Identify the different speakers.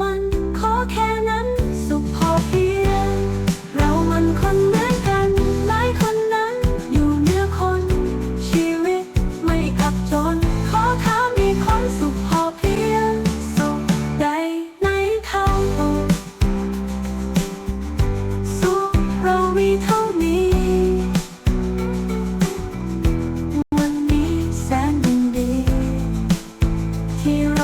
Speaker 1: มัน ขอแค่นั้นสุขพอเพียง เรามันคนเหมือนกัน หลายคนนั้นอยู่เหนือคน ชีวิตไม่ขับจน ขอถามมีคนสุขพอเพียงสุขใดในเท่าอกสุขเรามีเท่านี้ วันนี้แสนดีที่เรา